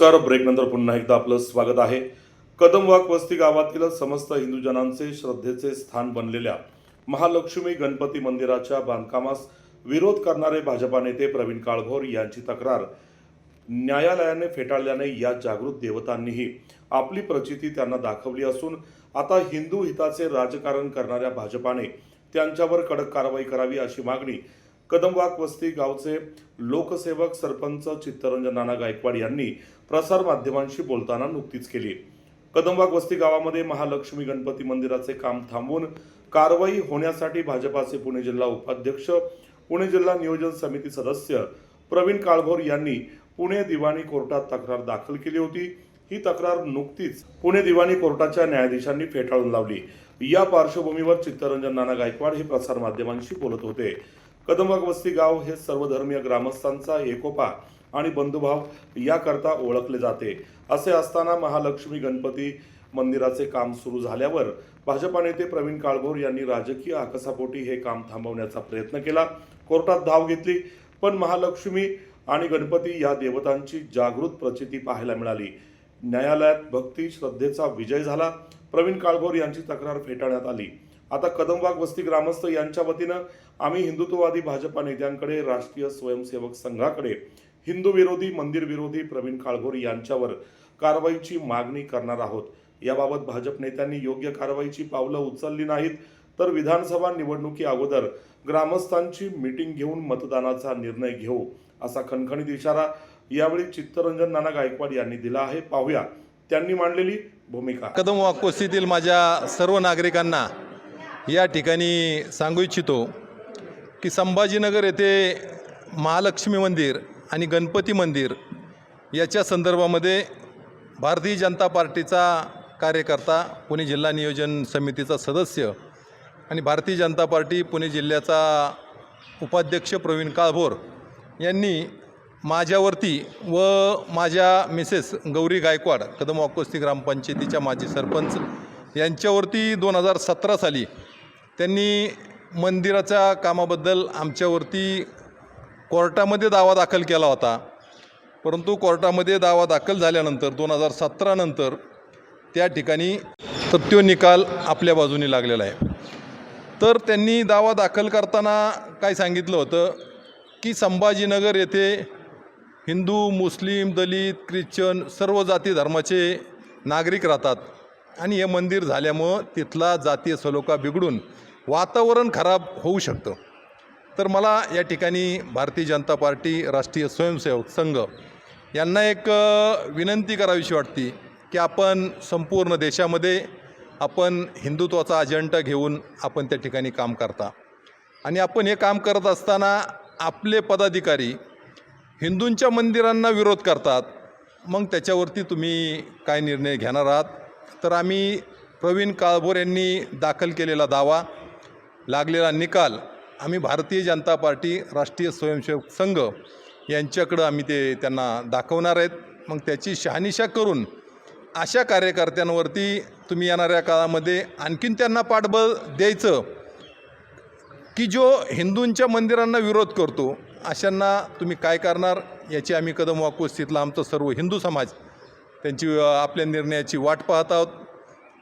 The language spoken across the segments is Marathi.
नमस्कार. ब्रेकनंतर पुन्हा एकदा आपलं स्वागत आहे. कदमवाक वस्ती गावातील समस्त हिंदू जनांचे श्रद्धेचे स्थान बनलेल्या महालक्ष्मी गणपती मंदिराच्या बांधकामास विरोध करणारे भाजपा नेते प्रवीण काळभोर यांची तक्रार न्यायालयाने फेटाळल्याने या जागृत देवतांनीही आपली प्रचिती त्यांना दाखवली असून आता हिंदू हिताचे राजकारण करणाऱ्या भाजपाने त्यांच्यावर कडक कारवाई करावी अशी मागणी कदमवाक वस्ती गावचे लोकसेवक सरपंच चित्तरंजन नाना गायकवाड यांनी प्रसारमाध्यमांशी बोलताना नुकतीच केली. कदमवाग वस्ती गावामध्ये महालक्ष्मी गणपती मंदिराचे काम थांबवून कारवाई होण्यासाठी भाजपाचे पुणे जिल्हा उपाध्यक्ष पुणे जिल्हा नियोजन समिती सदस्य प्रवीण काळभोर यांनी पुणे दिवाणी कोर्टात तक्रार दाखल केली होती. ही तक्रार नुकतीच पुणे दिवाणी कोर्टाच्या न्यायाधीशांनी फेटाळून लावली. या पार्श्वभूमीवर चित्तरंजन नाना गायकवाड हे प्रसारमाध्यमांशी बोलत होते. कदमबाग वस्ती गाव हे सर्वधर्मीय ग्रामस्थांचा एकोपा आणि बंधुभाव याकरता ओळखले जाते. असे असताना महालक्ष्मी गणपती मंदिराचे काम सुरू झाल्यावर भाजपा नेते प्रवीण काळभोर यांनी राजकीय आकसापोटी हे काम थांबवण्याचा प्रयत्न केला. कोर्टात धाव घेतली पण महालक्ष्मी आणि गणपती या देवतांची जागृत प्रचिती पाहायला मिळाली. न्यायालयात भक्ती श्रद्धेचा विजय झाला. प्रवीण काळभोर यांची तक्रार फेटाळण्यात आली. आता कदमबाग वस्ती ग्रामस्थ यांच्या वतीनं आम्ही हिंदुत्ववादी भाजपा नेत्यांकडे राष्ट्रीय स्वयंसेवक संघाकडे हिंदू विरोधी मंदिर विरोधी प्रवीण काळभोर यांच्यावर कारवाईची मागणी करणार आहोत. याबाबत भाजप नेत्यांनी योग्य कारवाईची पावलं उचलली नाहीत तर विधानसभा निवडणुकी अगोदर ग्रामस्थांची मिटिंग घेऊन मतदानाचा निर्णय घेऊ असा खणखणीत इशारा यावेळी चित्तरंजन नाना गायकवाड यांनी दिला आहे. पाहूया. त्यांनी मांडलेली भूमिका. कदम वाकोस्तीतील माझ्या सर्व नागरिकांना या ठिकाणी सांगू इच्छितो की संभाजीनगर येथे महालक्ष्मी मंदिर आणि गणपती मंदिर याच्या संदर्भामध्ये भारतीय जनता पार्टीचा कार्यकर्ता पुणे जिल्हा नियोजन समितीचा सदस्य आणि भारतीय जनता पार्टी पुणे जिल्ह्याचा उपाध्यक्ष प्रवीण काळभोर यांनी माझ्यावरती व माझ्या मिसेस गौरी गायकवाड कदम वाकोस्ती ग्रामपंचायतीच्या माजी सरपंच यांच्यावरती दोन हजार सतरा साली त्यांनी मंदिराच्या कामाबद्दल आमच्यावरती कोर्टामध्ये दावा दाखल केला होता. परंतु कोर्टामध्ये दावा दाखल झाल्यानंतर दोन हजार सतरानंतर त्या ठिकाणी तथ्यो निकाल आपल्या बाजूने लागलेला आहे. तर त्यांनी दावा दाखल करताना काय सांगितलं होतं? की संभाजीनगर येथे हिंदू मुस्लिम दलित ख्रिश्चन सर्व जाती धर्माचे नागरिक राहतात. आणि हे मंदिर झाल्यामुळं तिथला जातीय सलोखा बिघडून वातावरण खराब होऊ शकतं. तर मला या ठिकाणी भारतीय जनता पार्टी राष्ट्रीय स्वयंसेवक संघ यांना एक विनंती करावीशी वाटते की आपण संपूर्ण देशामध्ये आपण हिंदुत्वाचा अजेंडा घेऊन आपण त्या ठिकाणी काम करता. आणि आपण हे काम करत असताना आपले पदाधिकारी हिंदूंच्या मंदिरांना विरोध करतात. मग त्याच्यावरती तुम्ही काय निर्णय घेणार आहात? तर आम्ही प्रवीण काळभोर यांनी दाखल केलेला दावा लागलेला निकाल आम्ही भारतीय जनता पार्टी राष्ट्रीय स्वयंसेवक संघ यांच्याकडं आम्ही ते त्यांना दाखवणार आहेत. मग त्याची शहानिशा करून अशा कार्यकर्त्यांवरती तुम्ही येणाऱ्या काळामध्ये आणखीन त्यांना पाठबळ द्यायचं की जो हिंदूंच्या मंदिरांना विरोध करतो अशांना तुम्ही काय करणार याची आम्ही कदम वाकोस्थितला आमचं सर्व हिंदू समाज त्यांची आपल्या निर्णयाची वाट पाहत आहोत.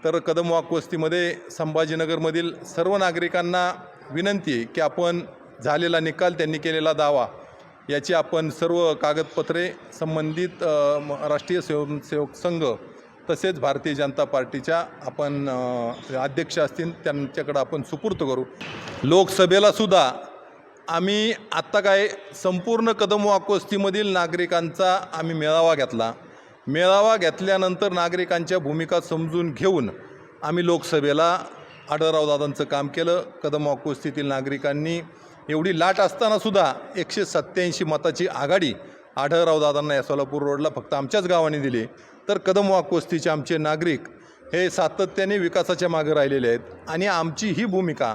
तर कदम वाकोस्तीमध्ये संभाजीनगरमधील सर्व नागरिकांना विनंती आहे की आपण झालेला निकाल त्यांनी केलेला दावा याची आपण सर्व कागदपत्रे संबंधित राष्ट्रीय स्वयंसेवक संघ तसेच भारतीय जनता पार्टीच्या आपण अध्यक्ष असतील त्यांच्याकडं आपण सुपूर्त करू. लोकसभेला सुद्धा आम्ही आत्ता काय संपूर्ण कदम वाकोस्तीमधील नागरिकांचा आम्ही मेळावा घेतला. मेळावा घेतल्यानंतर नागरिकांच्या भूमिका समजून घेऊन आम्ही लोकसभेला आढळरावदादांचं काम केलं. कदम वाकोस्तीतील नागरिकांनी एवढी लाट असतानासुद्धा एकशे सत्त्याऐंशी मताची आघाडी आढळरावदादांना या सोलापूर रोडला फक्त आमच्याच गावाने दिली. तर कदम वाकोस्तीचे आमचे नागरिक हे सातत्याने विकासाच्या मागे राहिलेले आहेत आणि आमची ही भूमिका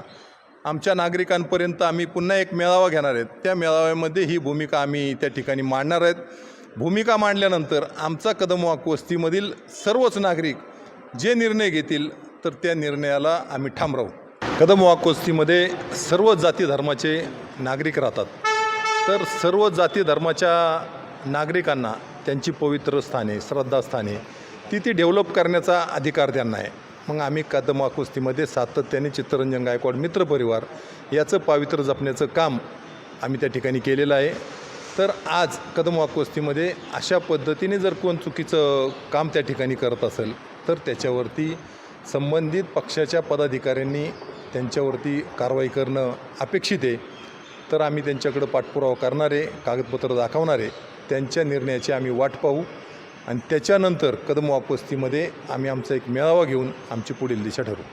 आमच्या नागरिकांपर्यंत आम्ही पुन्हा एक मेळावा घेणार आहेत. त्या मेळाव्यामध्ये ही भूमिका आम्ही त्या ठिकाणी मांडणार आहेत. भूमिका मांडल्यानंतर आमचा कदम वस्तीमधील सर्वच नागरिक जे निर्णय घेतील तर त्या निर्णयाला आम्ही ठाम राहू कदम वस्तीमध्ये सर्व जाती धर्माचे नागरिक राहतात. तर सर्व जाती धर्माच्या नागरिकांना त्यांची पवित्र स्थाने श्रद्धास्थाने ती ती डेव्हलप करण्याचा अधिकार त्यांना आहे. मग आम्ही कदम कुस्तीमध्ये सातत्याने चित्तरंजन गायकवाड मित्रपरिवार याचं पावित्र्य जपण्याचं काम आम्ही त्या ठिकाणी केलेलं आहे. तर आज कदम कुस्तीमध्ये अशा पद्धतीने जर कोण चुकीचं काम त्या ठिकाणी करत असेल तर त्याच्यावरती संबंधित पक्षाच्या पदाधिकाऱ्यांनी त्यांच्यावरती कारवाई करणं अपेक्षित आहे. तर आम्ही त्यांच्याकडं पाठपुरावा करणारे कागदपत्र दाखवणारे त्यांच्या निर्णयाची आम्ही वाट पाहू आणि त्याच्यानंतर कदम वापस्तीमध्ये आम्ही आमचा एक मेळावा घेऊन आमची पुढील दिशा ठरवू.